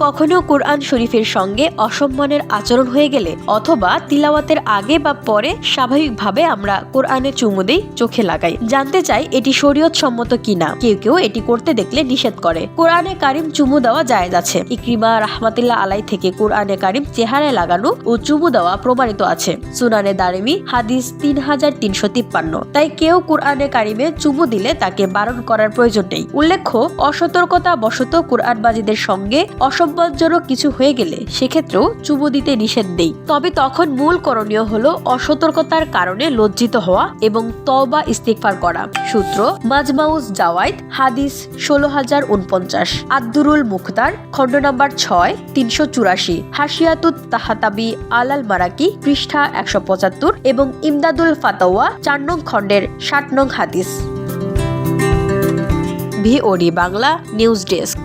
কখনো কোরআন শরীফের সঙ্গে অসম্মানের আচরণ হয়ে গেলে অথবা তিলাওয়াতের আগে বা পরে স্বাভাবিকভাবে আমরা কোরআনে চুমু দেই, চোখে লাগাই। জানতে চাই এটি শরীয়ত সম্মত কিনা। কেউ কেউ এটি করতে দেখলে নিষেধ করে। কোরআনে কারিম চুমু দেওয়া জায়েজ আছে। ইকরিমা রাহমাতুল্লাহ আলাই থেকে কোরআনে কারিম চেহারায় লাগানো ও চুমু দেওয়া প্রমাণিত আছে। সুনানে দারিমি, হাদিস তিন হাজার তিনশো তিপ্পান্ন। তাই কেউ কোরআনে কারিমে চুমু দিলে তাকে বারণ করার প্রয়োজন নেই। উল্লেখ্য অসতর্কতা বশত কোরআনবাজিদের সঙ্গে অসম্মানজনক কিছু হয়ে গেলে সেক্ষেত্রেও চুমু দিতে নিষেধ নেই। তবে তখন মূল করণীয় হলো অসতর্কতার কারণে লজ্জিত হওয়া এবং তবা ইস্তিকফার করা। সূত্র মাজমাউস জাওয়াইদ, হাদিস ষোলো হাজার উনপঞ্চাশ। আব্দুরুল মুখতার, খণ্ড নম্বর ছয়, তিনশো চুরাশি। হাসিয়াতুত তাহাতাবি আলাল মারাকি, পৃষ্ঠা একশো পঁচাত্তর এবং ইমদাদুল ফাতাওয়া, চার নং খণ্ডের ষাট নং হাদিস। VOD Bangla news desk.